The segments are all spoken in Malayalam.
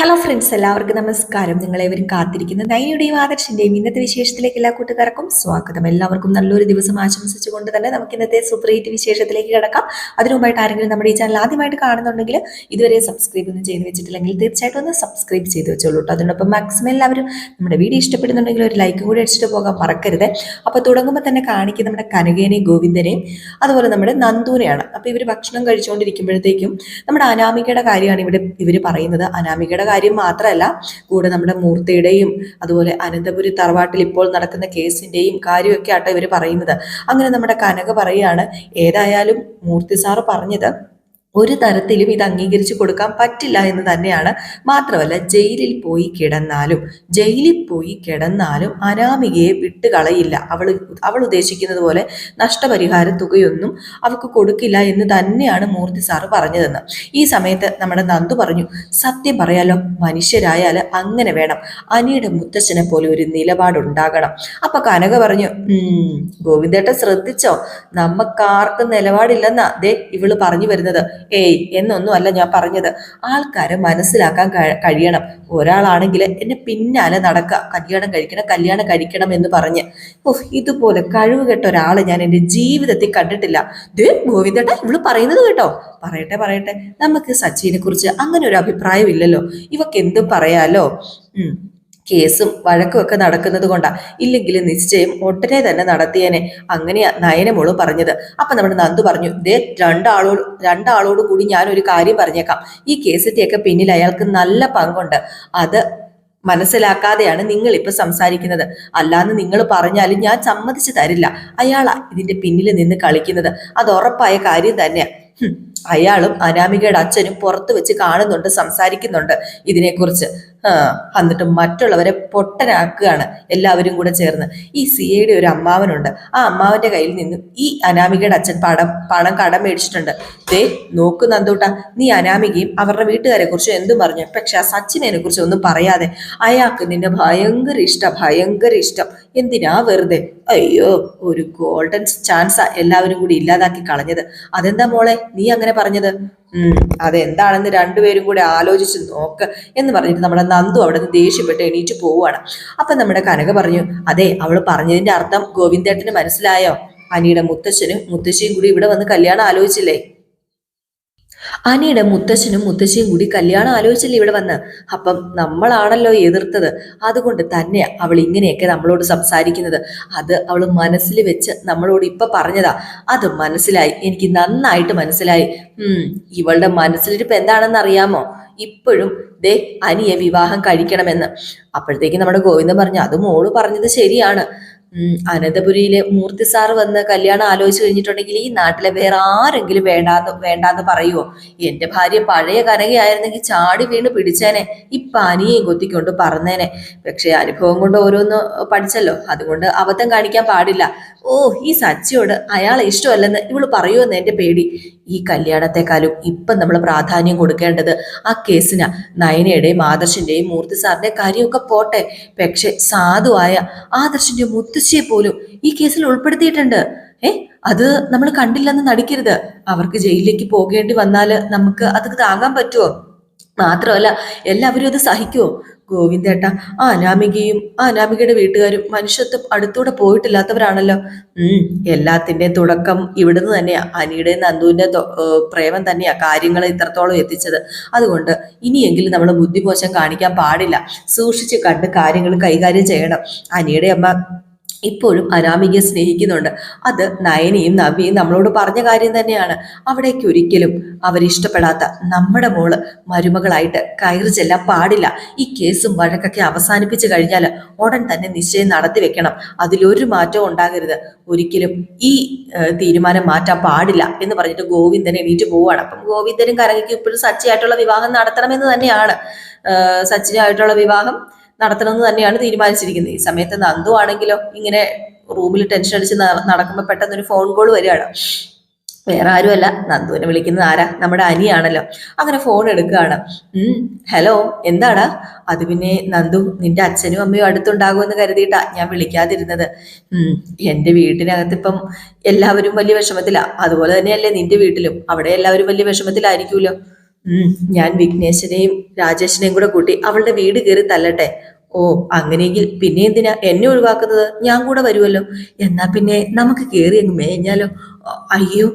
ഹലോ ഫ്രണ്ട്സ് എല്ലാവർക്കും നമസ്കാരം. നിങ്ങളേവരും കാത്തിരിക്കുന്ന. നൈനയുടെയും ആദർശിന്റെയും ഇന്നത്തെ വിശേഷത്തിലേക്ക് എല്ലാ കൂട്ടുകാർക്കും സ്വാഗതം. എല്ലാവർക്കും നല്ലൊരു ദിവസം ആശംസിച്ചുകൊണ്ട് തന്നെ നമുക്ക് ഇന്നത്തെ സൂപ്പർ ഹിറ്റ് വിശേഷത്തിലേക്ക് കിടക്കാം. അതിനുമായിട്ട് ആരെങ്കിലും നമ്മുടെ ഈ ചാനൽ ആദ്യമായിട്ട് കാണുന്നുണ്ടെങ്കിൽ ഇതുവരെ സബ്സ്ക്രൈബ് ഒന്നും ചെയ്ത് വെച്ചിട്ടില്ലെങ്കിൽ തീർച്ചയായിട്ടും ഒന്ന് സബ്സ്ക്രൈബ് ചെയ്ത് വെച്ചോളൂ കേട്ടോ. അതിനൊപ്പം മാക്സിമം എല്ലാവരും നമ്മുടെ വീഡിയോ ഇഷ്ടപ്പെടുന്നുണ്ടെങ്കിൽ ഒരു ലൈക്കും കൂടി അടിച്ചിട്ട് പോകാൻ മറക്കരുത്. അപ്പോൾ തുടങ്ങുമ്പോൾ തന്നെ കാണിക്കുന്ന നമ്മുടെ കനകേനെയും ഗോവിന്ദനെയും അതുപോലെ നമ്മുടെ നന്ദൂനെയാണ്. അപ്പോൾ ഇവർ ഭക്ഷണം കഴിച്ചുകൊണ്ടിരിക്കുമ്പോഴത്തേക്കും നമ്മുടെ അനാമികയുടെ കാര്യമാണ് ഇവിടെ ഇവർ പറയുന്നത്. അനാമികയുടെ കാര്യം മാത്രമല്ല കൂടെ നമ്മുടെ മൂർത്തിയുടെയും അതുപോലെ അനന്തപുരി തറവാട്ടിൽ ഇപ്പോൾ നടക്കുന്ന കേസിന്റെയും കാര്യമൊക്കെ ആട്ടോ ഇവർ പറയുന്നത്. അങ്ങനെ നമ്മുടെ കനക പറയാണ് ഏതായാലും മൂർത്തി സാറ് പറഞ്ഞത് ഒരു തരത്തിലും ഇത് അംഗീകരിച്ചു കൊടുക്കാൻ പറ്റില്ല എന്ന് തന്നെയാണ്. മാത്രമല്ല ജയിലിൽ പോയി കിടന്നാലും ജയിലിൽ പോയി കിടന്നാലും അനാമികയെ വിട്ടുകളയില്ല. അവൾ അവൾ ഉദ്ദേശിക്കുന്നത് പോലെ നഷ്ടപരിഹാര തുകയൊന്നും അവൾക്ക് കൊടുക്കില്ല എന്ന് തന്നെയാണ് മൂർത്തി സാറ് പറഞ്ഞതെന്ന്. ഈ സമയത്ത് നമ്മുടെ നന്ദു പറഞ്ഞു സത്യം പറയാലോ മനുഷ്യരായാൽ അങ്ങനെ വേണം. അനിയുടെ മുത്തച്ഛനെ പോലെ ഒരു നിലപാടുണ്ടാകണം. അപ്പൊ കനക പറഞ്ഞു ഗോവിന്ദേട്ടൻ ശ്രദ്ധിച്ചോ? നമുക്കാർക്കും നിലപാടില്ലെന്നാ ദേ ഇവൾ പറഞ്ഞു വരുന്നത്. ഏയ് എന്നൊന്നും അല്ല ഞാൻ പറഞ്ഞത്. ആൾക്കാരെ മനസ്സിലാക്കാൻ കഴിയണം. ഒരാളാണെങ്കിൽ എന്നെ പിന്നാലെ നടക്കുക കല്യാണം കഴിക്കണം കല്യാണം കഴിക്കണം എന്ന് പറഞ്ഞ്. ഓഹ് ഇതുപോലെ കഴിവ് കെട്ട ഒരാളെ ഞാൻ എന്റെ ജീവിതത്തിൽ കണ്ടിട്ടില്ല. ദേ ഗോവിന്ദേട്ട ഇവൾ പറയുന്നത് കേട്ടോ. പറയട്ടെ പറയട്ടെ. നമുക്ക് സച്ചിനെ കുറിച്ച് അങ്ങനെ ഒരു അഭിപ്രായം ഇല്ലല്ലോ ഇവക്ക് എന്തും പറയാലോ? ഉം. കേസും വഴക്കും ഒക്കെ നടക്കുന്നത് കൊണ്ടാ. ഇല്ലെങ്കിൽ നിശ്ചയം ഒട്ടനെ തന്നെ നടത്തിയേനെ. അങ്ങനെയാ നയനമോൾ പറഞ്ഞത്. അപ്പൊ നമ്മുടെ നന്ദു പറഞ്ഞു ദേ രണ്ടാളോട് രണ്ടാളോട് കൂടി ഞാൻ ഒരു കാര്യം പറഞ്ഞേക്കാം. ഈ കേസിന്റെയൊക്കെ പിന്നിൽ അയാൾക്ക് നല്ല പങ്കുണ്ട്. അത് മനസ്സിലാക്കാതെയാണ് നിങ്ങൾ ഇപ്പൊ സംസാരിക്കുന്നത്. അല്ലാന്ന് നിങ്ങൾ പറഞ്ഞാലും ഞാൻ സമ്മതിച്ചു തരില്ല. അയാളാ ഇതിന്റെ പിന്നിൽ നിന്ന് കളിക്കുന്നത്. അത് ഉറപ്പായ കാര്യം തന്നെയാ. ഹും, അയാളും അനാമികയുടെ അച്ഛനും പുറത്ത് വെച്ച് കാണുന്നുണ്ട് സംസാരിക്കുന്നുണ്ട് ഇതിനെക്കുറിച്ച്. എന്നിട്ട് മറ്റുള്ളവരെ പൊട്ടനാക്കുകയാണ് എല്ലാവരും കൂടെ ചേർന്ന്. ഈ സി ഐയുടെ ഒരു അമ്മാവനുണ്ട്. ആ അമ്മാവന്റെ കയ്യിൽ നിന്ന് ഈ അനാമികയുടെ അച്ഛൻ പണം പണം കടം മേടിച്ചിട്ടുണ്ട്. ദേ നോക്ക് നന്ദൂട്ട നീ അനാമികയും അവരുടെ വീട്ടുകാരെ കുറിച്ച് എന്തും പറഞ്ഞു. പക്ഷെ ആ സച്ചിനെ കുറിച്ച് ഒന്നും പറയാതെ അയാൾക്ക് നിന്നെ ഭയങ്കര ഇഷ്ടം ഭയങ്കര ഇഷ്ടം. എന്തിനാ വെറുതെ? അയ്യോ ഒരു ഗോൾഡൻ ചാൻസ് എല്ലാവരും കൂടി ഇല്ലാതാക്കി കളഞ്ഞത്. അതെന്താ മോളെ? നീ അങ്ങനെ പറഞ്ഞത്? ഉം അതെന്താണെന്ന് രണ്ടുപേരും കൂടെ ആലോചിച്ച് നോക്ക് എന്ന് പറഞ്ഞിട്ട് നമ്മുടെ നന്ദു അവിടെ നിന്ന് ദേഷ്യപ്പെട്ട് എണീറ്റ് പോവുകയാണ് അപ്പൊ നമ്മുടെ കനക പറഞ്ഞു അതെ അവൾ പറഞ്ഞതിന്റെ അർത്ഥം ഗോവിന്ദേട്ടന് മനസ്സിലായോ? അനിയുടെ മുത്തശ്ശനും മുത്തശ്ശിയും കൂടി ഇവിടെ വന്ന് കല്യാണം ആലോചിച്ചില്ലേ? അനിയുടെ മുത്തശ്ശനും മുത്തശ്ശിയും കൂടി കല്യാണം ആലോചിച്ചില്ല ഇവിടെ വന്ന്? അപ്പം നമ്മളാണല്ലോ എതിർത്തത്. അതുകൊണ്ട് തന്നെ അവൾ ഇങ്ങനെയൊക്കെ നമ്മളോട് സംസാരിക്കുന്നത്. അത് അവൾ മനസ്സിൽ വെച്ച് നമ്മളോട് ഇപ്പൊ പറഞ്ഞതാ. അത് മനസ്സിലായി. എനിക്ക് നന്നായിട്ട് മനസ്സിലായി. ഉം ഇവളുടെ മനസ്സിലിരിപ്പ് എന്താണെന്ന് അറിയാമോ ഇപ്പോഴും ദേ അനിയെ വിവാഹം കഴിക്കണമെന്ന്. അപ്പോഴത്തേക്ക് നമ്മുടെ ഗോവിന്ദൻ പറഞ്ഞു അത് മോൾ പറഞ്ഞത് ശരിയാണ്. അനന്തപുരിയിലെ മൂർത്തി സാർ വന്ന് കല്യാണം ആലോചിച്ച് കഴിഞ്ഞിട്ടുണ്ടെങ്കിൽ ഈ നാട്ടിലെ വേറെ ആരെങ്കിലും വേണ്ടാന്ന് വേണ്ടാന്ന് പറയുമോ എന്റെ ഭാര്യ പഴയ കനകയായിരുന്നെങ്കിൽ ചാടി വീണ് പിടിച്ചേനെ. ഈ പനിയും കൊത്തിക്കൊണ്ട് പറഞ്ഞേനെ പക്ഷെ അനുഭവം കൊണ്ട് ഓരോന്ന് പഠിച്ചല്ലോ. അതുകൊണ്ട് അബദ്ധം കാണിക്കാൻ പാടില്ല. ഓ ഈ സച്ചിയോട് അയാളെ ഇഷ്ടമല്ലെന്ന് ഇവൾ പറയുമെന്ന് എന്റെ പേടി. ഈ കല്യാണത്തെക്കാളും ഇപ്പം നമ്മൾ പ്രാധാന്യം കൊടുക്കേണ്ടത് ആ കേസിനാ. നയനയുടെയും ആദർശിന്റെയും മൂർത്തി സാറിന്റെ കാര്യമൊക്കെ പോട്ടെ. പക്ഷെ സാധുവായ ആദർശിന്റെ മുത്തശ്ശിയെ പോലും ഈ കേസിൽ ഉൾപ്പെടുത്തിയിട്ടുണ്ട്. ഏ? അത് നമ്മൾ കണ്ടില്ലെന്ന് നടിക്കരുത്. അവർക്ക് ജയിലിലേക്ക് പോകേണ്ടി വന്നാൽ നമുക്ക് അത് താങ്ങാൻ പറ്റുമോ? മാത്രമല്ല എല്ലാവരും അത് സഹിക്കുമോ ഗോവിന്ദേട്ട ആ അനാമികയും ആ അനാമികയുടെ വീട്ടുകാരും മനുഷ്യത്വം അടുത്തൂടെ പോയിട്ടില്ലാത്തവരാണല്ലോ. ഉം എല്ലാത്തിന്റെയും തുടക്കം ഇവിടുന്ന് തന്നെയാ. അനിയുടെ നന്ദുവിന്റെ പ്രേമം തന്നെയാ കാര്യങ്ങൾ ഇത്രത്തോളം എത്തിച്ചത്. അതുകൊണ്ട് ഇനിയെങ്കിലും നമ്മൾ ബുദ്ധിമോശം കാണിക്കാൻ പാടില്ല. സൂക്ഷിച്ച് കണ്ട് കാര്യങ്ങൾ കൈകാര്യം ചെയ്യണം. അനിയുടെ അമ്മ ഇപ്പോഴും അനാമികയെ സ്നേഹിക്കുന്നുണ്ട്. അത് നയനയും നവിയും നമ്മളോട് പറഞ്ഞ കാര്യം തന്നെയാണ്. അവിടേക്ക് ഒരിക്കലും അവരിഷ്ടപ്പെടാത്ത നമ്മുടെ മോൾ മരുമകളായിട്ട് കയറി ചെല്ലാൻ പാടില്ല. ഈ കേസും വഴക്കൊക്കെ അവസാനിപ്പിച്ചു കഴിഞ്ഞാൽ ഉടൻ തന്നെ നിശ്ചയം നടത്തി വെക്കണം. അതിലൊരു മാറ്റവും ഉണ്ടാകരുത്. ഒരിക്കലും ഈ തീരുമാനം മാറ്റാൻ പാടില്ല എന്ന് പറഞ്ഞിട്ട് ഗോവിന്ദനെ എണീറ്റ് പോവാണ് അപ്പം ഗോവിന്ദനും കരകയ്ക്ക് ഇപ്പോഴും സച്ചിയായിട്ടുള്ള വിവാഹം നടത്തണമെന്ന് തന്നെയാണ്. സച്ചിനായിട്ടുള്ള വിവാഹം നടത്തണമെന്ന് തന്നെയാണ് തീരുമാനിച്ചിരിക്കുന്നത്. ഈ സമയത്ത് നന്ദു ആണെങ്കിലോ ഇങ്ങനെ റൂമിൽ ടെൻഷൻ അടിച്ച് നടക്കുമ്പോൾ പെട്ടെന്ന് ഒരു ഫോൺ കോൾ വരികയാണ്. വേറെ ആരുമല്ല. നന്ദുവിനെ വിളിക്കുന്നത് ആരാ? നമ്മുടെ അനിയാണല്ലോ. അങ്ങനെ ഫോൺ എടുക്കുകയാണ്. ഹലോ എന്താടാ? അത് പിന്നെ നന്ദു നിന്റെ അച്ഛനും അമ്മയും അടുത്തുണ്ടാകുമെന്ന് കരുതിയിട്ടാ ഞാൻ വിളിക്കാതിരുന്നത്. ഉം എന്റെ വീട്ടിനകത്ത് ഇപ്പം എല്ലാവരും വലിയ വിഷമത്തിലാണ് അതുപോലെ തന്നെയല്ലേ നിന്റെ വീട്ടിലും. അവിടെ എല്ലാവരും വലിയ വിഷമത്തിലായിരിക്കുമല്ലോ ഞാൻ വിഘ്നേശനെയും രാജേഷിനെയും കൂടെ കൂട്ടി അവളുടെ വീട് കയറി തല്ലട്ടെ. ഓ അങ്ങനെയെങ്കിൽ പിന്നെ എന്തിനാ എന്നെ ഒഴിവാക്കുന്നത്? ഞാൻ കൂടെ വരുമല്ലോ എന്നാ പിന്നെ നമുക്ക് കയറി അങ്ങ് മേഞ്ഞാലോ? അയ്യോ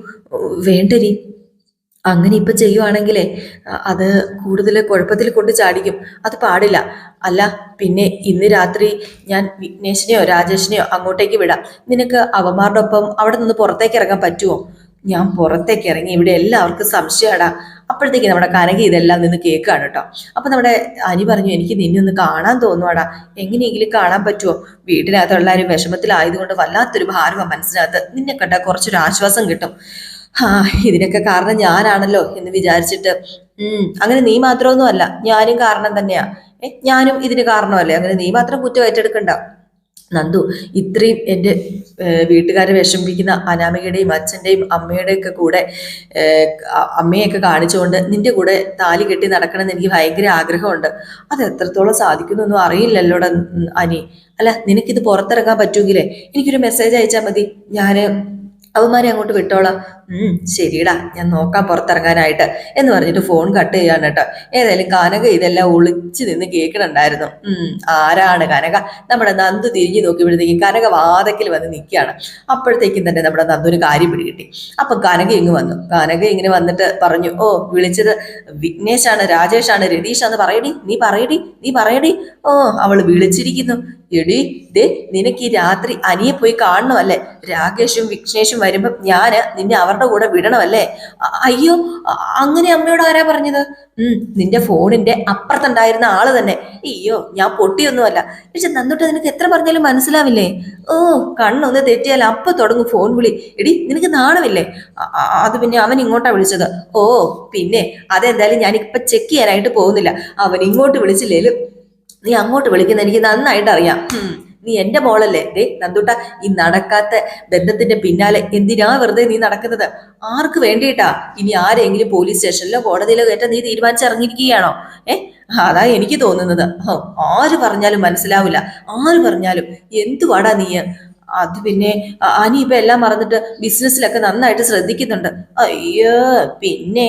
വേണ്ടരി അങ്ങനെ ഇപ്പൊ ചെയ്യുവാണെങ്കിലേ അത് കൂടുതൽ കുഴപ്പത്തിൽ കൊണ്ട് ചാടിക്കും. അത് പാടില്ല. അല്ല പിന്നെ ഇന്ന് രാത്രി ഞാൻ വിഘ്നേഷിനെയോ രാജേഷിനെയോ അങ്ങോട്ടേക്ക് വിടാം. നിനക്ക് അവന്മാരുടെ ഒപ്പം അവിടെ നിന്ന് പുറത്തേക്ക് ഇറങ്ങാൻ പറ്റുമോ ഞാൻ പുറത്തേക്ക് ഇറങ്ങി ഇവിടെ എല്ലാവർക്കും സംശയമാടാ. അപ്പോഴത്തേക്ക് നമ്മുടെ കനകി ഇതെല്ലാം നിന്ന് കേൾക്കുകയാണ് കേട്ടോ. അപ്പം നമ്മുടെ അനി പറഞ്ഞു എനിക്ക് നിന്നെ ഒന്ന് കാണാൻ തോന്നുവാടാ. എങ്ങനെയെങ്കിലും കാണാൻ പറ്റുമോ വീട്ടിനകത്തുള്ള ഒരു വിഷമത്തിലായതുകൊണ്ട് വല്ലാത്തൊരു ഭാരമാണ് മനസ്സിനകത്ത്. നിന്നെ കണ്ടാൽ കുറച്ചൊരു ആശ്വാസം കിട്ടും. ആ ഇതിനൊക്കെ കാരണം ഞാനാണല്ലോ എന്ന് വിചാരിച്ചിട്ട്. ഉം അങ്ങനെ നീ മാത്രമൊന്നും അല്ല ഞാനും കാരണം തന്നെയാ. ഞാനും ഇതിന് കാരണമല്ലേ? അങ്ങനെ നീ മാത്രം കുറ്റം ഏറ്റെടുക്കണ്ട. നന്ദു. ഇത്രയും എന്റെ വീട്ടുകാരെ വിഷമിപ്പിക്കുന്ന അനാമികയുടെയും അച്ഛന്റെയും അമ്മയുടെയൊക്കെ കൂടെ അമ്മയൊക്കെ കാണിച്ചുകൊണ്ട് നിന്റെ കൂടെ താലി കെട്ടി നടക്കണമെന്ന് എനിക്ക് ഭയങ്കര ആഗ്രഹമുണ്ട്. അത് എത്രത്തോളം സാധിക്കുന്നൊന്നും അറിയില്ലല്ലോടാ അനി. അല്ല നിനക്കിത് പുറത്തിറങ്ങാൻ പറ്റുമെങ്കിലേ എനിക്കൊരു മെസ്സേജ് അയച്ചാൽ മതി. ഞാൻ അവന്മാരെ അങ്ങോട്ട് വിട്ടോളാം. ശരിടാ ഞാൻ നോക്കാം പുറത്തിറങ്ങാനായിട്ട് എന്ന് പറഞ്ഞിട്ട് ഫോൺ കട്ട് ചെയ്യാൻ കേട്ടോ. ഏതായാലും കനക ഇതെല്ലാം ഒളിച്ചു നിന്ന് കേൾക്കണുണ്ടായിരുന്നു ആരാണ് കനക? നമ്മുടെ നന്ദു തിരിഞ്ഞു നോക്കിയപ്പോഴത്തേക്കും കനക വാതക്കിൽ വന്ന് നിൽക്കുകയാണ്. അപ്പോഴത്തേക്കും തന്നെ നമ്മുടെ നന്ദുവിന് കാര്യം പിടികിട്ടി. അപ്പൊ കനക ഇങ്ങ് വന്നു. കനക ഇങ്ങനെ വന്നിട്ട് പറഞ്ഞു ഓ വിളിച്ചത് വിഘ്നേഷാണ് രാജേഷാണ് രതീഷാന്ന് പറയടി നീ പറയടി നീ പറയടി. ഓ അവൾ വിളിച്ചിരിക്കുന്നു. എടി ദേ നിനക്ക് ഈ രാത്രി അനിയെ പോയി കാണണമല്ലേ? രാകേഷും വിഘ്നേഷും വരുമ്പം ഞാൻ നിന്നെ അവരുടെ കൂടെ വിടണമല്ലേ? അയ്യോ അങ്ങനെ അമ്മയോട് ആരാ പറഞ്ഞത്? ഉം നിന്റെ ഫോണിന്റെ അപ്പുറത്തുണ്ടായിരുന്ന ആൾ തന്നെ. അയ്യോ ഞാൻ പൊട്ടിയൊന്നുമല്ല. പക്ഷെ നന്നോട്ട് നിനക്ക് എത്ര പറഞ്ഞാലും മനസ്സിലാവില്ലേ? ഓ കണ്ണൊന്ന് തെറ്റിയാൽ അപ്പൊ തുടങ്ങും ഫോൺ വിളി. എടി നിനക്ക് നാണമില്ലേ? അത് പിന്നെ അവൻ ഇങ്ങോട്ടാ വിളിച്ചത്. ഓ പിന്നെ അതെന്തായാലും ഞാൻ ഇപ്പൊ ചെക്ക് ചെയ്യാനായിട്ട് പോകുന്നില്ല. അവൻ ഇങ്ങോട്ട് വിളിച്ചില്ലേലും നീ അങ്ങോട്ട് വിളിക്കുന്ന എനിക്ക് നന്നായിട്ട് അറിയാം. നീ എന്റെ മോളല്ലേ? ദേ നന്ദുട്ട ഈ നടക്കാത്ത ബന്ധത്തിന്റെ പിന്നാലെ എന്തിനാ വെറുതെ നീ നടക്കുന്നത്? ആർക്ക് വേണ്ടിയിട്ടാ? ഇനി ആരെങ്കിലും പോലീസ് സ്റ്റേഷനിലോ കോടതിയിലോ കയറ്റാൻ നീ തീരുമാനിച്ചിറങ്ങിയിരിക്കുകയാണോ ഏ? അതാ എനിക്ക് തോന്നുന്നത്. ആര് പറഞ്ഞാലും മനസ്സിലാവില്ല. ആര് പറഞ്ഞാലും എന്തുവാടാ നീ? അത് പിന്നെ അനി ഇപ്പൊ എല്ലാം മറന്നിട്ട് ബിസിനസ്സിലൊക്കെ നന്നായിട്ട് ശ്രദ്ധിക്കുന്നുണ്ട്. അയ്യോ പിന്നെ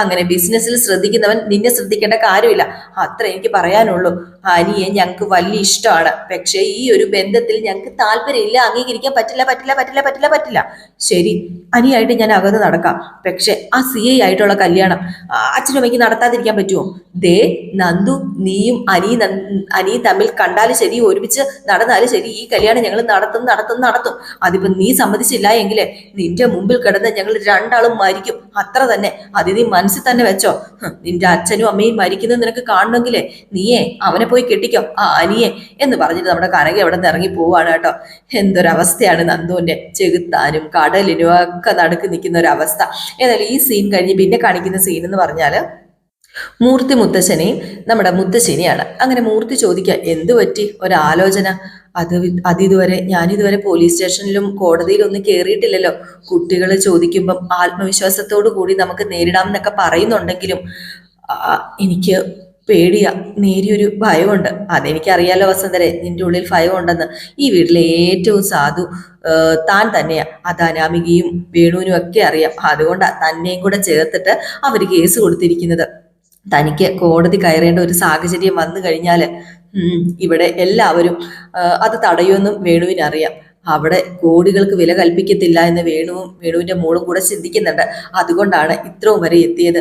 അങ്ങനെ ബിസിനസ്സിൽ ശ്രദ്ധിക്കുന്നവൻ നിന്നെ ശ്രദ്ധിക്കേണ്ട കാര്യമില്ല. അത്ര എനിക്ക് പറയാനുള്ളൂ. അനിയെ ഞങ്ങൾക്ക് വലിയ ഇഷ്ടമാണ്. പക്ഷേ ഈ ഒരു ബന്ധത്തിൽ ഞങ്ങൾക്ക് താല്പര്യമില്ല അംഗീകരിക്കാൻ പറ്റില്ല പറ്റില്ല പറ്റില്ല പറ്റില്ല പറ്റില്ല. ശരി അനിയായിട്ട് ഞാൻ അകത്ത് നടക്കാം. പക്ഷെ ആ സി ഐ ആയിട്ടുള്ള കല്യാണം അച്ഛനും അമ്മയ്ക്ക് നടത്താതിരിക്കാൻ പറ്റുമോ? ദേ നന്ദു നീയും അനി അനിയും തമ്മിൽ കണ്ടാലും ശരി ഒരുമിച്ച് നടന്നാലും ശരി ഈ കല്യാണം ഞങ്ങൾ നടത്തും നടത്തും നടത്തും. അതിപ്പോ നീ സമ്മതിച്ചില്ല എങ്കിൽ നിന്റെ മുമ്പിൽ കിടന്ന് ഞങ്ങൾ രണ്ടാളും മരിക്കും. അത്ര തന്നെ. അത് നീ മനസ്സിൽ തന്നെ വെച്ചോ. നിന്റെ അച്ഛനും അമ്മയും മരിക്കുന്നത് നിനക്ക് കാണണമെങ്കിലേ. നീയേ അവനെ പോയി കെട്ടിക്കോ? ആ അനിയെ എന്ന് പറഞ്ഞിട്ട് നമ്മുടെ കനക അവിടെ നിന്ന് ഇറങ്ങി പോവാണ് കേട്ടോ. എന്തൊരവസ്ഥയാണ് നന്ദുവിന്റെ ചെകുത്താനും കടലിനും ഒക്കെ നടുക്ക് നിൽക്കുന്ന ഒരു അവസ്ഥ ഏതായാലും ഈ സീൻ കഴിഞ്ഞ് പിന്നെ കാണിക്കുന്ന സീൻ എന്ന് പറഞ്ഞാൽ മൂർത്തി മുത്തശ്ശനെയും നമ്മുടെ മുത്തശ്ശനെയാണ്. അങ്ങനെ മൂർത്തി ചോദിക്കുക എന്തു പറ്റി? ഒരാലോചന. അത് അതിതുവരെ ഞാനിതുവരെ പോലീസ് സ്റ്റേഷനിലും കോടതിയിലും ഒന്നും കയറിയിട്ടില്ലല്ലോ കുട്ടികൾ ചോദിക്കുമ്പം ആത്മവിശ്വാസത്തോടു കൂടി നമുക്ക് നേരിടാം എന്നൊക്കെ പറയുന്നുണ്ടെങ്കിലും എനിക്ക് പേടിയാ. നേരിയൊരു ഭയമുണ്ട്. അതെനിക്കറിയാലോ വസന്തരെ നിന്റെ ഉള്ളിൽ ഭയമുണ്ടെന്ന്. ഈ വീട്ടിലെ ഏറ്റവും സാധു താൻ തന്നെയാ. അത് അനാമികയും വേണുവിനും ഒക്കെ അറിയാം. അതുകൊണ്ടാ തന്നെയും കൂടെ ചേർത്തിട്ട് അവർ കേസ് കൊടുത്തിരിക്കുന്നത്. തനിക്ക് കോടതി കയറേണ്ട ഒരു സാഹചര്യം വന്നു കഴിഞ്ഞാൽ ഇവിടെ എല്ലാവരും അത് തടയുമെന്നും വേണുവിനറിയാം അവിടെ കോടികൾക്ക് വില കൽപ്പിക്കത്തില്ല എന്ന് വേണുവും വേണുവിന്റെ മോളും കൂടെ ചിന്തിക്കുന്നുണ്ട്. അതുകൊണ്ടാണ് ഇത്രയും വരെ എത്തിയത്.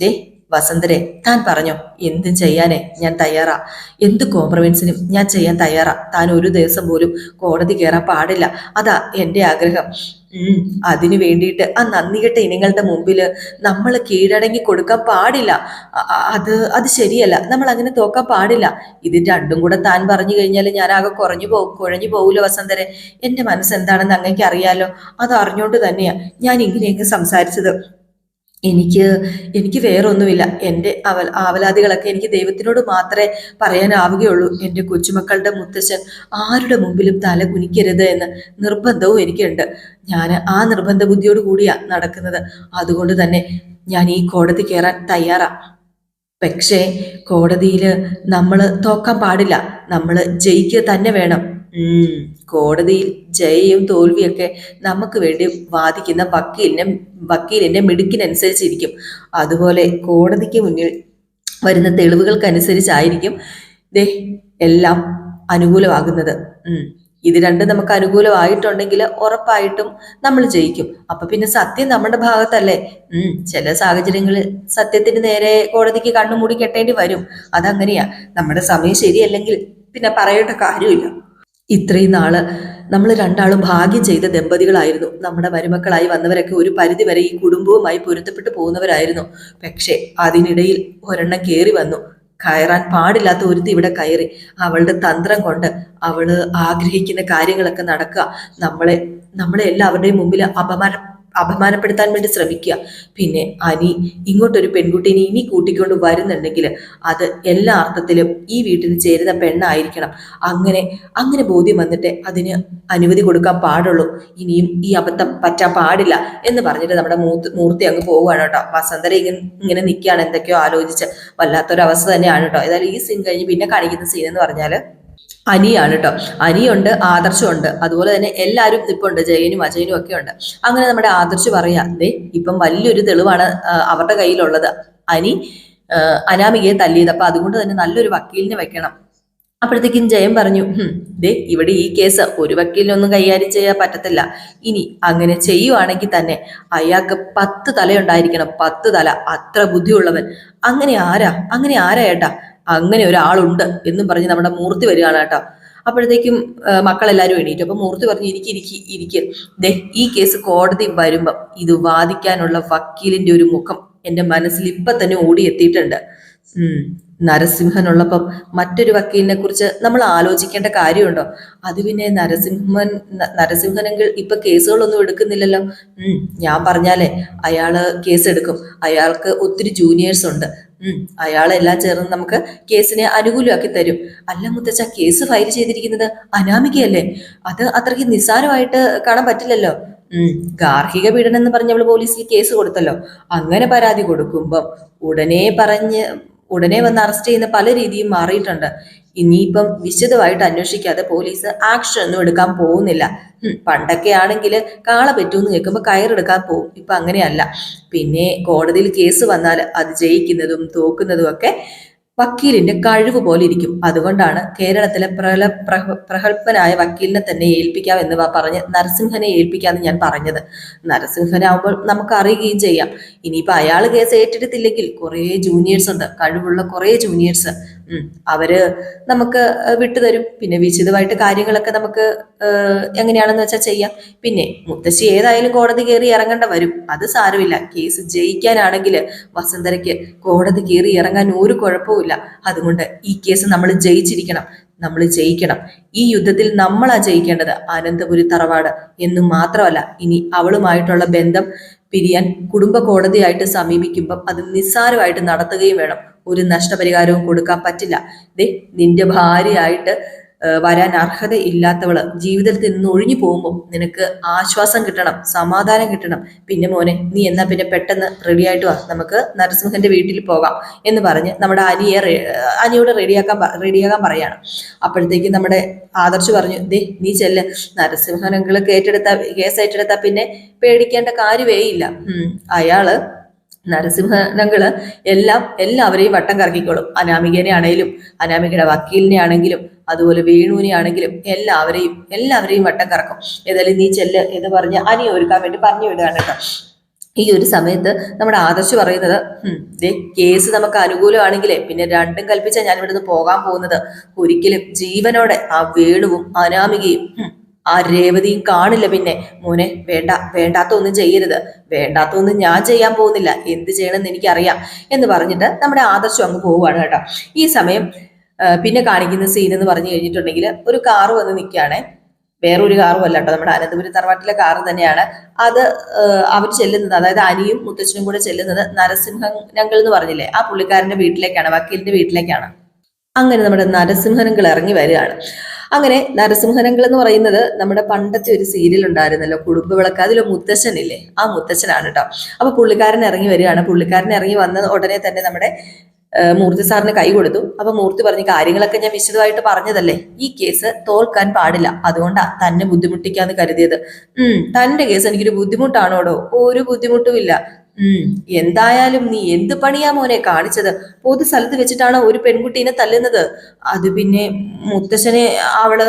ദേ. വസന്തരെ താൻ പറഞ്ഞു എന്തും ചെയ്യാനേ ഞാൻ തയ്യാറാ. എന്ത് കോംപ്രമൈസിനും ഞാൻ ചെയ്യാൻ തയ്യാറാ. താൻ ഒരു ദിവസം പോലും കോടതി കയറാൻ പാടില്ല. അതാ എന്റെ ആഗ്രഹം. അതിനു വേണ്ടിയിട്ട് ആ നന്ദികെട്ട ഇനങ്ങളുടെ മുമ്പിൽ നമ്മൾ കീഴടങ്ങി കൊടുക്കാൻ പാടില്ല. അത് അത് ശരിയല്ല. നമ്മൾ അങ്ങനെ തോക്കാൻ പാടില്ല. ഇത് രണ്ടും കൂടെ താൻ പറഞ്ഞു കഴിഞ്ഞാൽ ഞാൻ ആകെ കുറഞ്ഞു പോകും കുഴഞ്ഞു പോകൂലോ വസന്തരെ? എന്റെ മനസ്സെന്താണെന്ന് അങ്ങേക്ക് അറിയാലോ. അത് അറിഞ്ഞോണ്ട് തന്നെയാ ഞാൻ ഇങ്ങനെയൊക്കെ സംസാരിച്ചത്. എനിക്ക് എനിക്ക് വേറൊന്നുമില്ല. എന്റെ അവൽ ആവലാതികളൊക്കെ എനിക്ക് ദൈവത്തിനോട് മാത്രമേ പറയാനാവുകയുള്ളൂ. എന്റെ കൊച്ചുമക്കളുടെ മുത്തശ്ശൻ ആരുടെ മുമ്പിലും തല കുനിക്കരുത് എന്ന് നിർബന്ധവും എനിക്കുണ്ട്. ഞാൻ ആ നിർബന്ധ ബുദ്ധിയോട് കൂടിയാണ് നടക്കുന്നത്. അതുകൊണ്ട് തന്നെ ഞാൻ ഈ കോടതി കയറാൻ തയ്യാറാ. പക്ഷേ കോടതിയിൽ നമ്മൾ തോക്കാൻ പാടില്ല. നമ്മൾ ജയിക്കുക തന്നെ വേണം. കോടതിയിൽ ജയയും തോൽവിയൊക്കെ നമുക്ക് വേണ്ടി വാദിക്കുന്ന വക്കീലിനെ വക്കീലിന്റെ മിടുക്കിനനുസരിച്ചിരിക്കും. അതുപോലെ കോടതിക്ക് മുന്നിൽ വരുന്ന തെളിവുകൾക്കനുസരിച്ചായിരിക്കും ദേ എല്ലാം അനുകൂലമാകുന്നത്. ഇത് രണ്ടും നമുക്ക് അനുകൂലമായിട്ടുണ്ടെങ്കിൽ ഉറപ്പായിട്ടും നമ്മൾ ജയിക്കും. അപ്പൊ പിന്നെ സത്യം നമ്മുടെ ഭാഗത്തല്ലേ? ഉം. ചില സാഹചര്യങ്ങളിൽ സത്യത്തിന് നേരെ കോടതിക്ക് കണ്ണുമൂടി കെട്ടേണ്ടി വരും. അതങ്ങനെയാ. നമ്മുടെ സമയം ശരിയല്ലെങ്കിൽ പിന്നെ പറയേണ്ട കാര്യമില്ല. ഇത്രയും നാൾ നമ്മൾ രണ്ടാളും ഭാഗ്യം ചെയ്ത ദമ്പതികളായിരുന്നു. നമ്മുടെ മരുമക്കളായി വന്നവരൊക്കെ ഒരു പരിധിവരെ ഈ കുടുംബവുമായി പൊരുത്തപ്പെട്ടു പോകുന്നവരായിരുന്നു. പക്ഷേ അതിനിടയിൽ ഒരെണ്ണം കയറി വന്നു. കയറാൻ പാടില്ലാത്ത ഒരുത്തി ഇവിടെ കയറി. അവളുടെ തന്ത്രം കൊണ്ട് അവൾ ആഗ്രഹിക്കുന്ന കാര്യങ്ങളൊക്കെ നടക്കുക. നമ്മളെ നമ്മളെ എല്ലാവരുടെയും മുമ്പിൽ അപമാന അപമാനപ്പെടുത്താൻ വേണ്ടി ശ്രമിക്കുക. പിന്നെ അനി ഇങ്ങോട്ടൊരു പെൺകുട്ടീനെ ഇനി കൂട്ടിക്കൊണ്ട് വരുന്നുണ്ടെങ്കിൽ അത് എല്ലാ അർത്ഥത്തിലും ഈ വീട്ടിൽ ചേരുന്ന പെണ്ണായിരിക്കണം. അങ്ങനെ അങ്ങനെ ബോധ്യം വന്നിട്ട് അതിന് അനുമതി കൊടുക്കാൻ പാടുള്ളൂ. ഇനിയും ഈ അബദ്ധം പറ്റാൻ പാടില്ല എന്ന് പറഞ്ഞിട്ട് നമ്മുടെ മൂത്ത് മൂർത്തി അങ്ങ് പോവുകയാണ് കേട്ടോ. വസന്തര ഇങ്ങനെ ഇങ്ങനെ നിൽക്കുകയാണ് എന്തൊക്കെയോ ആലോചിച്ച്. വല്ലാത്തൊരവസ്ഥ തന്നെയാണ് കേട്ടോ. ഏതായാലും ഈ സീൻ കഴിഞ്ഞ് പിന്നെ കാണിക്കുന്ന സീൻ എന്ന് പറഞ്ഞാൽ അനിയാണ് കേട്ടോ അനിയുണ്ട് ആദർശമുണ്ട് അതുപോലെ തന്നെ എല്ലാവരും ഉണ്ട് ജയനും അജയനും ഒക്കെ ഉണ്ട്. അങ്ങനെ നമ്മുടെ ആദർശ് പറയാ ദേ ഇപ്പം വലിയൊരു തെളിവാണ് അവരുടെ കയ്യിലുള്ളത്. അനി അനാമികയെ തല്ലിയത്. അപ്പൊ അതുകൊണ്ട് തന്നെ നല്ലൊരു വക്കീലിനെ വെക്കണം. അപ്പോഴത്തേക്കും ജയൻ പറഞ്ഞു "ഹും, ദേ ഇവിടെ ഈ കേസ് ഒരു വക്കീലിനൊന്നും കൈകാര്യം ചെയ്യാൻ പറ്റത്തില്ല. ഇനി അങ്ങനെ ചെയ്യുവാണെങ്കിൽ തന്നെ അയാൾക്ക് പത്ത് തലയുണ്ടായിരിക്കണം. പത്ത് തല അത്ര ബുദ്ധിയുള്ളവൻ. അങ്ങനെ ആരാ? അങ്ങനെ ആരാ ഏട്ടാ? അങ്ങനെ ഒരാളുണ്ട് എന്നും പറഞ്ഞ് നമ്മുടെ മൂർത്തി വരികയാണ് കേട്ടോ. അപ്പോഴത്തേക്കും മക്കളെല്ലാവരും എണീറ്റു. അപ്പൊ മൂർത്തി പറഞ്ഞു ഇരിക്കി ഇരിക്കി ഇരിക്ക്. ദേ ഈ കേസ് കോടതി വരുമ്പം ഇത് വാദിക്കാനുള്ള വക്കീലിന്റെ ഒരു മുഖം എന്റെ മനസ്സിൽ ഇപ്പൊ തന്നെ ഓടിയെത്തിയിട്ടുണ്ട് നരസിംഹനുള്ളപ്പം മറ്റൊരു വക്കീലിനെ കുറിച്ച് നമ്മൾ ആലോചിക്കേണ്ട കാര്യമുണ്ടോ? അത് പിന്നെ നരസിംഹൻ നരസിംഹനെങ്കിൽ ഇപ്പൊ കേസുകളൊന്നും എടുക്കുന്നില്ലല്ലോ. ഉം ഞാൻ പറഞ്ഞാലേ അയാൾ കേസ് എടുക്കും അയാൾക്ക് ഒത്തിരി ജൂനിയേഴ്സ് ഉണ്ട്. ഉം അയാളെല്ലാം ചേർന്ന് നമുക്ക് കേസിനെ അനുകൂലമാക്കി തരും. അല്ല മുത്തച്ഛ കേസ് ഫയൽ ചെയ്തിരിക്കുന്നത് അനാമികയല്ലേ? അത് അത്രയ്ക്ക് നിസ്സാരമായിട്ട് കാണാൻ പറ്റില്ലല്ലോ. ഉം ഗാർഹിക പീഡനം എന്ന് പറഞ്ഞ് അവൾ പോലീസിൽ കേസ് കൊടുത്തല്ലോ. അങ്ങനെ പരാതി കൊടുക്കുമ്പം ഉടനെ പറഞ്ഞ് ഉടനെ വന്ന് അറസ്റ്റ് ചെയ്യുന്ന പല രീതിയും മാറിയിട്ടുണ്ട്. ഇനിയിപ്പം വിശദമായിട്ട് അന്വേഷിക്കാതെ പോലീസ് ആക്ഷൻ ഒന്നും എടുക്കാൻ പോകുന്നില്ല. പണ്ടൊക്കെ ആണെങ്കിൽ കാള പറ്റൂന്ന് കേൾക്കുമ്പോൾ കയറെടുക്കാൻ പോകും. ഇപ്പൊ അങ്ങനെയല്ല. പിന്നെ കോടതിയിൽ കേസ് വന്നാൽ അത് ജയിക്കുന്നതും തോക്കുന്നതും ഒക്കെ വക്കീലിന്റെ കഴിവ് പോലെ ഇരിക്കും. അതുകൊണ്ടാണ് കേരളത്തിലെ പ്രല പ്രഗത്ഭനായ വക്കീലിനെ തന്നെ ഏൽപ്പിക്കാം എന്ന് വ- പറഞ്ഞ് നരസിംഹനെ ഏൽപ്പിക്കാമെന്ന് ഞാൻ പറഞ്ഞത്. നരസിംഹനാവുമ്പോൾ നമുക്ക് അറിയുകയും ചെയ്യാം. ഇനിയിപ്പോൾ അയാൾ കേസ് ഏറ്റെടുത്തില്ലെങ്കിൽ കുറേ ജൂനിയേഴ്സ് ഉണ്ട്. കഴിവുള്ള കുറേ ജൂനിയേഴ്സ് അവർ നമുക്ക് വിട്ടുതരും. പിന്നെ വിശദമായിട്ട് കാര്യങ്ങളൊക്കെ നമുക്ക് എങ്ങനെയാണെന്ന് വെച്ചാൽ ചെയ്യാം. പിന്നെ മുത്തശ്ശി ഏതായാലും കോടതി കയറി ഇറങ്ങേണ്ട വരും. അത് സാരമില്ല. കേസ് ജയിക്കാനാണെങ്കിൽ വസന്തരയ്ക്ക് കോടതി കയറി ഇറങ്ങാൻ ഒരു കുഴപ്പവുമില്ല. അതുകൊണ്ട് ഈ കേസ് നമ്മൾ ജയിച്ചിരിക്കണം. നമ്മൾ ജയിക്കണം. ഈ യുദ്ധത്തിൽ നമ്മളാ ജയിക്കേണ്ടത് അനന്തപുരി തറവാട് എന്ന് മാത്രമല്ല ഇനി അവളുമായിട്ടുള്ള ബന്ധം പിരിയാൻ കുടുംബ കോടതിയായിട്ട് സമീപിക്കുമ്പം അത് നിസ്സാരമായിട്ട് നടത്തുകയും വേണം. ഒരു നഷ്ടപരിഹാരവും കൊടുക്കാൻ പറ്റില്ല. ദേ നിന്റെ ഭാര്യയായിട്ട് വരാൻ അർഹത ഇല്ലാത്തവൾ ജീവിതത്തിൽ നിന്ന് ഒഴിഞ്ഞു പോകുമ്പോൾ നിനക്ക് ആശ്വാസം കിട്ടണം സമാധാനം കിട്ടണം. പിന്നെ മോനെ നീ എന്നാ പിന്നെ പെട്ടെന്ന് റെഡി ആയിട്ട് വാ. നമുക്ക് നരസിംഹന്റെ വീട്ടിൽ പോകാം എന്ന് പറഞ്ഞ് നമ്മുടെ അനിയെ അനിയോട് റെഡിയാക്കാൻ റെഡിയാക്കാൻ പറയാണ്. അപ്പോഴത്തേക്ക് നമ്മുടെ ആദർശ് പറഞ്ഞു ദേ നീ ചെല്ല്. നരസിംഹനങ്ങൾ കേറ്റെടുത്ത കേസ് ഏറ്റെടുത്താ പിന്നെ പേടിക്കേണ്ട കാര്യമേ ഇല്ല. ഉം അയാൾ നരസിംഹനങ്ങൾ എല്ലാം എല്ലാവരെയും വട്ടം കറക്കിക്കോളും. അനാമികനെ ആണെങ്കിലും അനാമികയുടെ വക്കീലിനെ ആണെങ്കിലും അതുപോലെ വേണുവിനെ ആണെങ്കിലും എല്ലാവരെയും എല്ലാവരെയും വട്ടം കറക്കും. ഏതായാലും നീ ചെല്ല് എന്ന് പറഞ്ഞ് അനിയ ഒരുക്കാൻ വേണ്ടി പറഞ്ഞു വിടുകയാണ് ഈ ഒരു സമയത്ത് നമ്മുടെ ആദർശ് പറയുന്നത് കേസ് നമുക്ക് അനുകൂലമാണെങ്കിലേ പിന്നെ രണ്ടും കൽപ്പിച്ചാൽ ഞാൻ ഇവിടുന്ന് പോകാൻ പോകുന്നത്. ഒരിക്കലും ജീവനോടെ ആ വേണുവും അനാമികയും ആ രേവതിയും കാണില്ല പിന്നെ. മോനെ വേണ്ട വേണ്ടാത്ത ഒന്നും ചെയ്യരുത്. വേണ്ടാത്ത ഒന്നും ഞാൻ ചെയ്യാൻ പോകുന്നില്ല. എന്ത് ചെയ്യണമെന്ന് എനിക്കറിയാം എന്ന് പറഞ്ഞിട്ട് നമ്മുടെ ആദർശം അങ്ങ് പോവുകയാണ് കേട്ടോ. ഈ സമയം പിന്നെ കാണിക്കുന്ന സീൻ എന്ന് പറഞ്ഞു കഴിഞ്ഞിട്ടുണ്ടെങ്കിൽ ഒരു കാറ് വന്ന് നിൽക്കുകയാണേ. വേറൊരു കാറും അല്ല കേട്ടോ. നമ്മുടെ അനന്തപുരി തറവാട്ടിലെ കാറ് തന്നെയാണ്. അത് അവർ ചെല്ലുന്നത് അതായത് അനിയും മുത്തച്ഛനും കൂടെ ചെല്ലുന്നത് നരസിംഹനങ്ങൾ എന്ന് പറഞ്ഞില്ലേ? ആ പുള്ളിക്കാരന്റെ വീട്ടിലേക്കാണ് വക്കീലിന്റെ വീട്ടിലേക്കാണ്. അങ്ങനെ നമ്മുടെ നരസിംഹനങ്ങൾ ഇറങ്ങി വരികയാണ്. അങ്ങനെ നരസിംഹനങ്ങൾ എന്ന് പറയുന്നത് നമ്മുടെ പണ്ടത്തെ ഒരു സീരിയൽ ഉണ്ടായിരുന്നല്ലോ കുടുംബ വിളക്ക്. അതിലെ മുത്തച്ഛനില്ലേ ആ മുത്തച്ഛനാണ് കേട്ടോ. അപ്പൊ പുള്ളിക്കാരൻ ഇറങ്ങി വരികയാണ്. പുള്ളിക്കാരൻ ഇറങ്ങി വന്ന ഉടനെ തന്നെ നമ്മുടെ മൂർത്തി സാറിന് കൈ കൊടുത്തു. അപ്പൊ മൂർത്തി പറഞ്ഞു കാര്യങ്ങളൊക്കെ ഞാൻ വിശദമായിട്ട് പറഞ്ഞതല്ലേ? ഈ കേസ് തോൽക്കാൻ പാടില്ല. അതുകൊണ്ടാ തന്നെ ബുദ്ധിമുട്ടിക്കാന്ന് കരുതിയത്. ഉം തന്റെ കേസ് എനിക്കൊരു ബുദ്ധിമുട്ടാണോടോ? ഒരു ബുദ്ധിമുട്ടുമില്ല. ഉം എന്തായാലും നീ എന്ത് പണിയാ മോനെ കാണിച്ചത്? പൊതു സ്ഥലത്ത് വെച്ചിട്ടാണ് ഒരു പെൺകുട്ടീനെ തല്ലുന്നത്? അത് പിന്നെ മുത്തശ്ശനെ അവൾ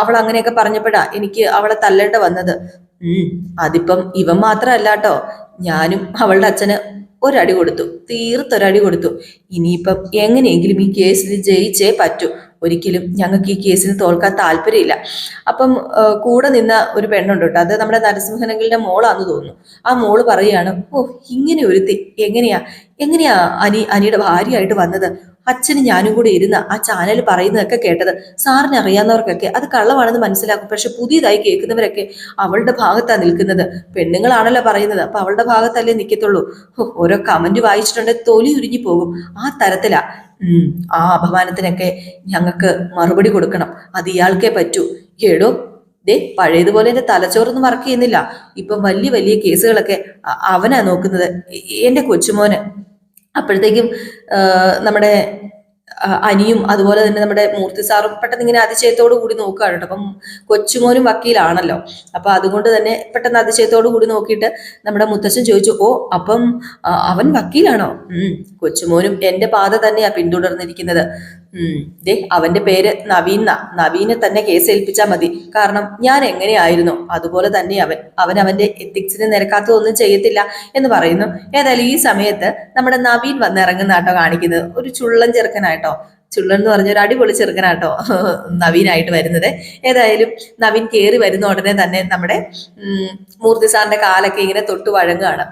അവൾ അങ്ങനെയൊക്കെ പറഞ്ഞപ്പോഴാ എനിക്ക് അവളെ തല്ലേണ്ട വന്നത്. ഉം. അതിപ്പം ഇവൻ മാത്രല്ലാട്ടോ ഞാനും അവളുടെ അച്ഛന് ഒരടി കൊടുത്തു. തീർത്തൊരടി കൊടുത്തു. ഇനിയിപ്പം എങ്ങനെയെങ്കിലും ഈ കേസിൽ ജയിച്ചേ പറ്റൂ. ഒരിക്കലും ഞങ്ങൾക്ക് ഈ കേസിന് തോൽക്കാൻ താല്പര്യമില്ല. അപ്പം കൂടെ നിന്ന ഒരു പെണ്ണുണ്ട് കേട്ടോ. അത് നമ്മുടെ നരസിംഹനങ്ങളുടെ മോളാന്ന് തോന്നുന്നു. ആ മോൾ പറയാണ് ഓ ഇങ്ങനെ ഒരു എങ്ങനെയാ എങ്ങനെയാ അനി അനിയുടെ ഭാര്യയായിട്ട് വന്നത്? അച്ഛനും ഞാനും കൂടി ഇരുന്ന് ആ ചാനൽ പറയുന്നതൊക്കെ കേട്ടത് സാറിന് അറിയാവുന്നവർക്കൊക്കെ അത് കള്ളമാണെന്ന് മനസ്സിലാക്കും. പക്ഷെ പുതിയതായി കേൾക്കുന്നവരൊക്കെ അവളുടെ ഭാഗത്താണ് നിൽക്കുന്നത്. പെണ്ണുങ്ങളാണല്ലോ പറയുന്നത്. അപ്പൊ അവളുടെ ഭാഗത്തല്ലേ നിൽക്കത്തുള്ളൂ ഓരോ കമന്റ് വായിച്ചിട്ടുണ്ടെങ്കിൽ തൊലി ഉരിഞ്ഞു പോകും. ആ തരത്തിലാ ആ അപമാനത്തിനൊക്കെ ഞങ്ങൾക്ക് മറുപടി കൊടുക്കണം. അത് ഇയാൾക്കേ പറ്റൂ. കേടോ ദേ പഴയതുപോലെ എന്റെ തലച്ചോറൊന്നും വർക്ക് ചെയ്യുന്നില്ല. ഇപ്പം വലിയ വലിയ കേസുകളൊക്കെ അവനാ നോക്കുന്നത്. എന്റെ കൊച്ചുമോന്. അപ്പോഴത്തേക്കും നമ്മുടെ അനിയും അതുപോലെ തന്നെ നമ്മുടെ മൂർത്തി സാറും പെട്ടെന്ന് ഇങ്ങനെ അതിശയത്തോടു കൂടി നോക്കുകയാണ് കേട്ടോ. അപ്പം കൊച്ചുമോനും വക്കീലാണല്ലോ. അപ്പൊ അതുകൊണ്ട് തന്നെ പെട്ടെന്ന് അതിശയത്തോടു കൂടി നോക്കിയിട്ട് നമ്മുടെ മുത്തച്ഛൻ ചോദിച്ചു ഓ അപ്പം അവൻ വക്കീലാണോ? ഉം കൊച്ചുമോനും എന്റെ പാത തന്നെയാ പിന്തുടർന്നിരിക്കുന്നത്. ദേ അവന്റെ പേര് നവീന. നവീനെ തന്നെ കേസ് ഏൽപ്പിച്ചാൽ മതി. കാരണം ഞാൻ എങ്ങനെയായിരുന്നു? അതുപോലെ തന്നെ അവൻ അവൻ അവന്റെ എത്തിക്സിന് നിരക്കാത്തതൊന്നും ചെയ്യത്തില്ല എന്ന് പറയുന്നു. ഏതായാലും ഈ സമയത്ത് നമ്മുടെ നവീൻ വന്നിറങ്ങുന്നാട്ടോ കാണിക്കുന്നത്. ഒരു ചുള്ളൻ ചെറുക്കനായിട്ടോ ചുള്ളൻ എന്ന് പറഞ്ഞ ഒരു അടിപൊളി ചെറുക്കനാട്ടോ. നവീനായിട്ട് വരുന്നത്. ഏതായാലും നവീൻ കയറി വരുന്ന ഉടനെ തന്നെ നമ്മുടെ മൂർത്തി സാറിന്റെ കാലൊക്കെ ഇങ്ങനെ തൊട്ട് വഴങ്ങുകയാണ്.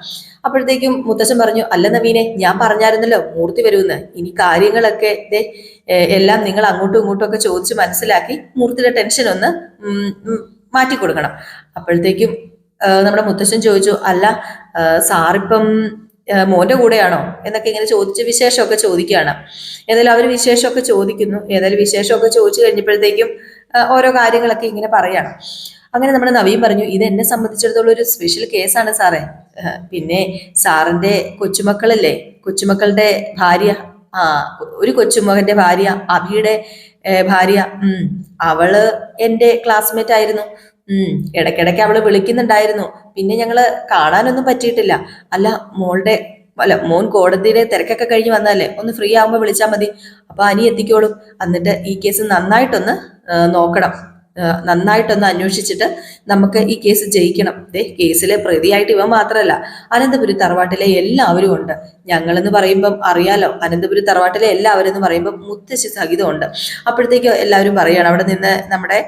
അപ്പോഴത്തേക്കും മുത്തശ്ശൻ പറഞ്ഞു അല്ല നവീനെ ഞാൻ പറഞ്ഞായിരുന്നല്ലോ മൂർത്തി വരുമെന്ന്. ഇനി കാര്യങ്ങളൊക്കെ ദേ എല്ലാം നിങ്ങൾ അങ്ങോട്ടും ഇങ്ങോട്ടും ഒക്കെ ചോദിച്ച് മനസ്സിലാക്കി മൂർത്തിയുടെ ടെൻഷൻ ഒന്ന് മാറ്റി കൊടുക്കണം. അപ്പോഴത്തേക്കും നമ്മുടെ മുത്തശ്ശൻ ചോദിച്ചു അല്ല സാറിപ്പം മോന്റെ കൂടെയാണോ എന്നൊക്കെ ഇങ്ങനെ ചോദിച്ച് വിശേഷമൊക്കെ ചോദിക്കുകയാണ്. ഏതായാലും അവർ വിശേഷമൊക്കെ ചോദിക്കുന്നു. ഏതായാലും വിശേഷമൊക്കെ ചോദിച്ചു കഴിഞ്ഞപ്പോഴത്തേക്കും ഓരോ കാര്യങ്ങളൊക്കെ ഇങ്ങനെ പറയാണ്. അങ്ങനെ നമ്മുടെ നവീൻ പറഞ്ഞു ഇത് എന്നെ സംബന്ധിച്ചിടത്തോളം ഒരു സ്പെഷ്യൽ കേസാണ് സാറേ. പിന്നെ സാറിന്റെ കൊച്ചുമക്കളല്ലേ? കൊച്ചുമക്കളുടെ ഭാര്യ ആ ഒരു കൊച്ചുമകന്റെ ഭാര്യ അഭിയുടെ ഭാര്യ. അവൾ എന്റെ ക്ലാസ്മേറ്റ് ആയിരുന്നു. ഉം. ഇടയ്ക്കിടയ്ക്ക് അവൾ വിളിക്കുന്നുണ്ടായിരുന്നു. പിന്നെ ഞങ്ങൾ കാണാനൊന്നും പറ്റിയിട്ടില്ല. അല്ല മോളുടെ അല്ല മോൻ കോടതിയിലെ തിരക്കൊക്കെ കഴിഞ്ഞ് വന്നാലേ ഒന്ന് ഫ്രീ ആവുമ്പോൾ വിളിച്ചാൽ മതി. അപ്പൊ അനി എത്തിക്കോളും. എന്നിട്ട് ഈ കേസ് നന്നായിട്ടൊന്ന് നോക്കണം. നന്നായിട്ടൊന്ന് അന്വേഷിച്ചിട്ട് നമുക്ക് ഈ കേസ് ജയിക്കണം. ദേ കേസിലെ പ്രതിയായിട്ട് ഇവ മാത്രമല്ല അനന്തപുരി തറവാട്ടിലെ എല്ലാവരും ഉണ്ട്. ഞങ്ങളെന്ന് പറയുമ്പം അറിയാലോ അനന്തപുരി തറവാട്ടിലെ എല്ലാവരും എന്ന് പറയുമ്പം മുത്തശ്ശി സഹിതമുണ്ട് അപ്പോഴത്തേക്ക് എല്ലാവരും പറയാണ് അവിടെ നിന്ന് നമ്മുടെ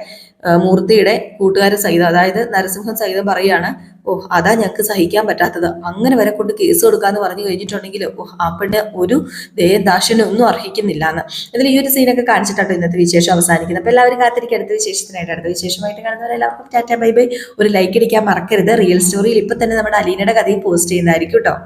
മൂർത്തിയുടെ കൂട്ടുകാരൻ സഹിതം അതായത് നരസിംഹം സഹിതം പറയാണ് ഓ അതാ ഞങ്ങൾക്ക് സഹിക്കാൻ പറ്റാത്തത്. അങ്ങനെ വരെ കൊണ്ട് കേസ് കൊടുക്കാന്ന് പറഞ്ഞു കഴിഞ്ഞിട്ടുണ്ടെങ്കിൽ ഓ ആ ഒരു ദയം ദാക്ഷിണ്യം ഒന്നും അർഹിക്കുന്നില്ല എന്ന് ഇതിൽ ഈ ഒരു സീനൊക്കെ കാണിച്ചിട്ടാട്ടോ ഇന്നത്തെ വിശേഷം അവസാനിക്കുന്നത്. അപ്പൊ എല്ലാവരും കാത്തിരിക്കും. അടുത്ത വിശേഷത്തിനായിട്ട് അടുത്ത വിശേഷമായിട്ട് കാണുന്നവരെല്ലാവർക്കും ടാറ്റ ബൈ ബൈ. ഒരു ലൈക്ക് അടിക്കാൻ മറക്കരുത്. റിയൽ സ്റ്റോറിയിൽ ഇപ്പൊ തന്നെ നമ്മുടെ അലീനയുടെ കഥയും പോസ്റ്റ് ചെയ്യുന്നതായിരിക്കും കേട്ടോ